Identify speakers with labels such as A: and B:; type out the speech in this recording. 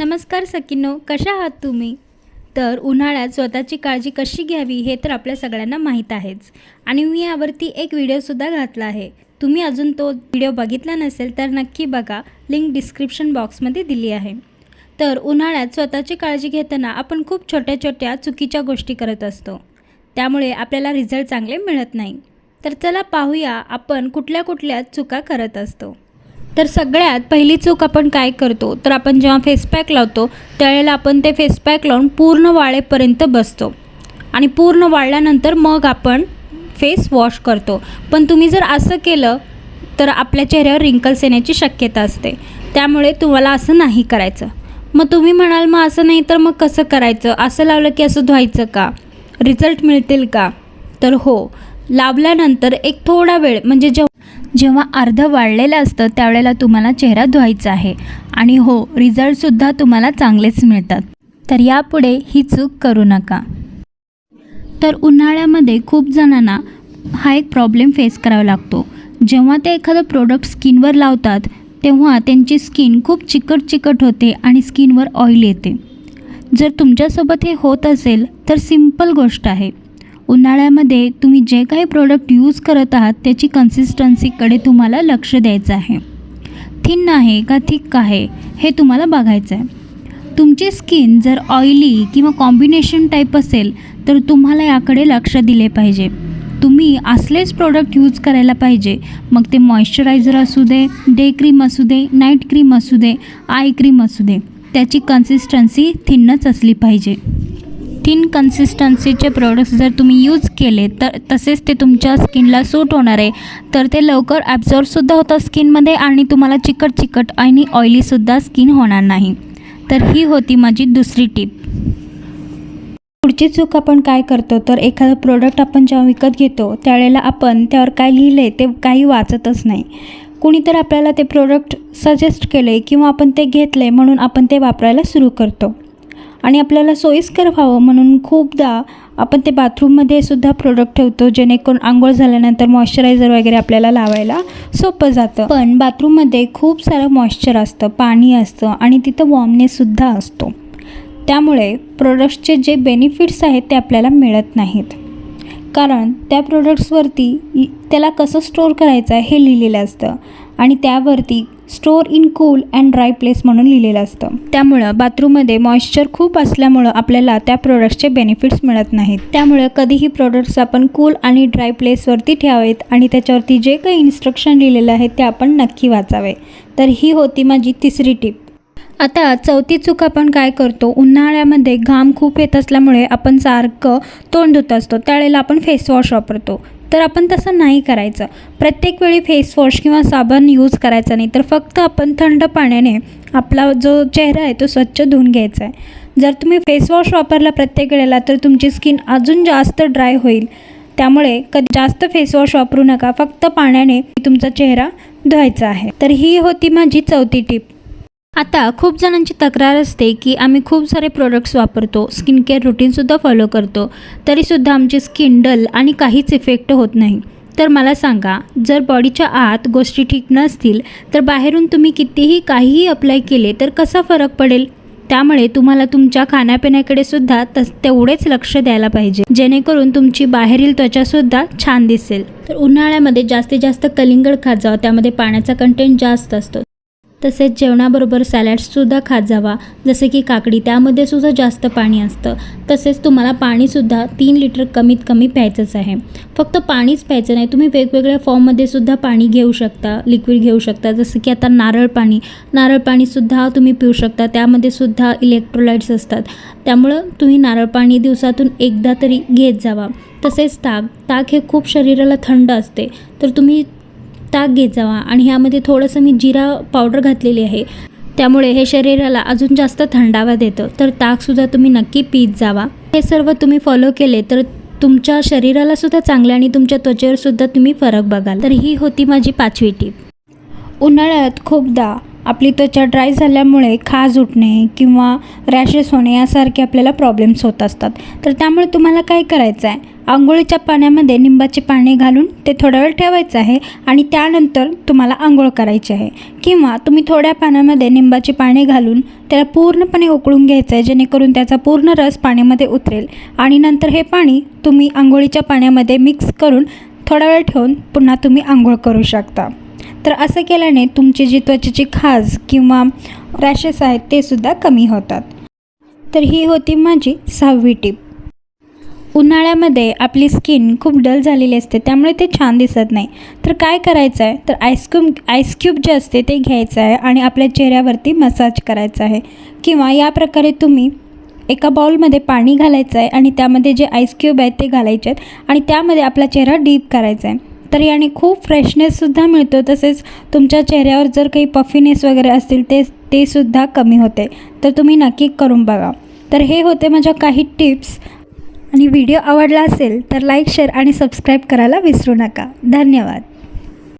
A: नमस्कार सकिनो कशा आहात तुम्ही? तर उन्हाळ्यात स्वतःची काळजी कशी घ्यावी हे तर आपल्या सगळ्यांना माहीत आहेच. आणि मी यावरती एक व्हिडिओसुद्धा घातला आहे. तुम्ही अजून तो व्हिडिओ बघितला नसेल तर नक्की बघा. लिंक डिस्क्रिप्शन बॉक्समध्ये दिली आहे. तर उन्हाळ्यात स्वतःची काळजी घेताना आपण खूप छोट्या छोट्या चुकीच्या गोष्टी करत असतो. त्यामुळे आपल्याला रिझल्ट चांगले मिळत नाही. तर चला पाहूया आपण कुठल्या कुठल्या चुका करत असतो. तर सगळ्यात पहिली चूक आपण काय करतो? तर आपण जेव्हा फेस पॅक लावतो त्यावेळेला आपण ते फेस पॅक लावून पूर्ण वाळेपर्यंत बसतो. आणि पूर्ण वाळल्यानंतर मग आपण फेस वॉश करतो. पण तुम्ही जर असं केलं तर आपल्या चेहऱ्यावर रिंकल्स येण्याची शक्यता असते. त्यामुळे तुम्हाला असं नाही करायचं. मग तुम्ही म्हणाल मग असं नाही तर मग कसं करायचं? असं लावलं की असं धुवायचं का? रिझल्ट मिळतील का? तर हो लावल्यानंतर एक थोडा वेळ म्हणजे जेव्हा जेव्हा अर्धं वाळलेलं असतं त्यावेळेला तुम्हाला चेहरा धुवायचा आहे. आणि हो रिझल्टसुद्धा तुम्हाला चांगलेच मिळतात. तर यापुढे ही चूक करू नका. तर उन्हाळ्यामध्ये खूप जणांना हा एक प्रॉब्लेम फेस करावा लागतो. जेव्हा ते एखादं प्रोडक्ट स्किनवर लावतात तेव्हा त्यांची स्किन खूप चिकट चिकट होते आणि स्किनवर ऑइल येते. जर तुमच्यासोबत हे होत असेल तर सिंपल गोष्ट आहे. उन्हाळ्यामध्ये तुम्ही जे काही प्रोडक्ट यूज करत आहात त्याची कन्सिस्टन्सीकडे तुम्हाला लक्ष द्यायचं आहे. थिन आहे का थिक आहे हे तुम्हाला बघायचं आहे. तुमची स्किन जर ऑइली किंवा कॉम्बिनेशन टाईप असेल तर तुम्हाला याकडे लक्ष दिले पाहिजे. तुम्ही असलेच प्रोडक्ट यूज करायला पाहिजे. मग ते मॉइश्चरायझर असू दे डे क्रीम असू दे नाईट क्रीम असू दे आय क्रीम असू दे त्याची कन्सिस्टन्सी थिन्नच असली पाहिजे. थिन कन्सिस्टन्सीचे प्रोडक्ट्स जर तुम्ही यूज केले तर तसेच ते तुमच्या स्किनला सूट होणार आहे. तर ते लवकर ॲब्झॉर्बसुद्धा होतं स्किनमध्ये आणि तुम्हाला चिकट चिकट आणि ऑइलीसुद्धा स्किन होणार नाही. तर ही होती माझी दुसरी टीप पुढची चूक आपण काय करतो? तर एखादं प्रोडक्ट आपण जेव्हा विकत घेतो त्यावेळेला आपण त्यावर काय लिहिलं आहे ते काही वाचतच नाही. कुणीतर आपल्याला ते प्रोडक्ट सजेस्ट केलं आहे किंवा आपण ते घेतलं आहे म्हणून आपण ते वापरायला सुरू करतो. आणि आपल्याला सोयीस्कर व्हावं म्हणून खूपदा आपण ते बाथरूममध्ये सुद्धा प्रोडक्ट ठेवतो जेणेकरून आंघोळ झाल्यानंतर मॉइश्चरायझर वगैरे आपल्याला लावायला सोपं जातं. पण बाथरूममध्ये खूप सारं मॉइश्चर असतं पाणी असतं आणि तिथं वॉर्मनेससुद्धा असतो. त्यामुळे प्रोडक्ट्सचे जे बेनिफिट्स आहेत ते आपल्याला मिळत नाहीत. कारण त्या प्रोडक्ट्सवरती त्याला कसं स्टोअर करायचं आहे हे लिहिलेलं असतं. आणि त्यावरती store in cool and dry place म्हणून लिहिलेलं असतं. त्यामुळं बाथरूममध्ये मॉइश्चर खूप असल्यामुळं आपल्याला त्या प्रोडक्ट्सचे बेनिफिट्स मिळत नाहीत. त्यामुळं कधीही प्रोडक्ट्स आपण कूल आणि ड्राय प्लेसवरती ठेवावेत आणि त्याच्यावरती जे काही इन्स्ट्रक्शन लिहिलेलं आहे ते आपण नक्की वाचावे. तर ही होती माझी तिसरी टिप आता चौथी चूक आपण काय करतो? उन्हाळ्यामध्ये घाम खूप येत असल्यामुळे आपण सारखं तोंड धुत असतो. त्यावेळेला आपण फेसवॉश वापरतो. तर आपण तसं नाही करायचं. प्रत्येक वेळी फेसवॉश किंवा साबण यूज करायचा नाही. तर फक्त आपण थंड पाण्याने आपला जो चेहरा आहे तो स्वच्छ धुवून घ्यायचा आहे. जर तुम्ही फेसवॉश वापरला प्रत्येक वेळेला तर तुमची स्किन अजून जास्त ड्राय होईल. त्यामुळे कधी जास्त फेसवॉश वापरू नका. फक्त पाण्याने तुमचा चेहरा धुवायचा आहे. तर ही होती माझी चौथी टीप आता खूप जणांची तक्रार असते की आम्ही खूप सारे प्रोडक्ट्स वापरतो स्किन केअर रुटीनसुद्धा फॉलो करतो तरीसुद्धा आमची स्किन डल आणि काहीच इफेक्ट होत नाही. तर मला सांगा जर बॉडीच्या आत गोष्टी ठीक नसतील तर बाहेरून तुम्ही कितीही काहीही अप्लाय केले तर कसा फरक पडेल? त्यामुळे तुम्हाला तुमच्या खाण्यापिण्याकडे सुद्धा तस तेवढेच लक्ष द्यायला पाहिजे. जेणेकरून तुमची बाहेरील त्वचासुद्धा छान दिसेल. तर उन्हाळ्यामध्ये जास्तीत जास्त कलिंगड खात जावं त्यामध्ये पाण्याचा कंटेंट जास्त असतो. तसेच जेवणाबरोबर सॅलॅड्ससुद्धा खात जावा. जसे की काकडी त्यामध्ये सुद्धा जास्त पाणी असतं. तसेच तुम्हाला पाणीसुद्धा तीन लिटर कमीत कमी प्यायचंच आहे. फक्त पाणीच प्यायचं नाही तुम्ही वेगवेगळ्या फॉर्ममध्ये सुद्धा पाणी घेऊ शकता लिक्विड घेऊ शकता. जसं की आता नारळ पाणी नारळ पाणीसुद्धा तुम्ही पिऊ शकता. त्यामध्ये सुद्धा इलेक्ट्रोलाइट्स असतात. त्यामुळं तुम्ही नारळ पाणी दिवसातून एकदा तरी घेत जावा. तसेच ताक ताक हे खूप शरीराला थंड असते. तर तुम्ही ताक घेत जावा आणि ह्यामध्ये थोडंसं मी जिरा पावडर घातलेली आहे. त्यामुळे हे शरीराला अजून जास्त थंडावा देतं. तर ताकसुद्धा तुम्ही नक्की पीत जावा. हे सर्व तुम्ही फॉलो केले तर तुमच्या शरीराला सुद्धा चांगलं आणि तुमच्या त्वचेवर सुद्धा तुम्ही फरक बघाल. तर ही होती माझी पाचवी टीप उन्हाळ्यात खूपदा आपली त्वचा ड्राय झाल्यामुळे खाज उठणे किंवा रॅशेस होणे यासारखे आपल्याला प्रॉब्लेम्स होत असतात. तर त्यामुळे तुम्हाला काय करायचं आहे? आंघोळीच्या पाण्यामध्ये निंबाचे पाणी घालून ते थोडा वेळ ठेवायचं आहे आणि त्यानंतर तुम्हाला आंघोळ करायची आहे. किंवा तुम्ही थोड्या पाण्यामध्ये निंबाचे पाणी घालून त्याला पूर्णपणे उकळून घ्यायचं आहे जेणेकरून त्याचा पूर्ण रस पाण्यामध्ये उतरेल. आणि नंतर हे पाणी तुम्ही आंघोळीच्या पाण्यामध्ये मिक्स करून थोडा वेळ ठेवून पुन्हा तुम्ही आंघोळ करू शकता. तर असं केल्याने तुमची जी त्वचेची खाज किंवा रॅशेस आहेत ते सुद्धा कमी होतात. तर ही होती माझी सहावी टीप. उन्हाळ्यामध्ये आपली स्किन खूप डल झालेली असते त्यामुळे ते छान दिसत नाही. तर काय करायचं आहे तर आईस्क्यूब आईस्क्यूब जे असते ते घ्यायचं आहे आणि आपल्या चेहऱ्यावरती मसाज करायचा आहे. किंवा या प्रकारे तुम्ही एका बाउलमध्ये पाणी घालायचं आहे आणि त्यामध्ये जे आईस्क्यूब आहेत ते घालायचे आहेत आणि त्यामध्ये आपला चेहरा डीप करायचा आहे. तर याने खूप फ्रेशनेससुद्धा मिळतो. तसेच तुमच्या चेहऱ्यावर जर काही पफिनेस वगैरे असतील ते ते सुद्धा कमी होते. तर तुम्ही नक्की करून बघा. तर हे होते माझ्या काही टिप्स आणि व्हिडिओ आवडला असेल तर लाईक शेअर आणि सबस्क्राईब करायला विसरू नका. धन्यवाद.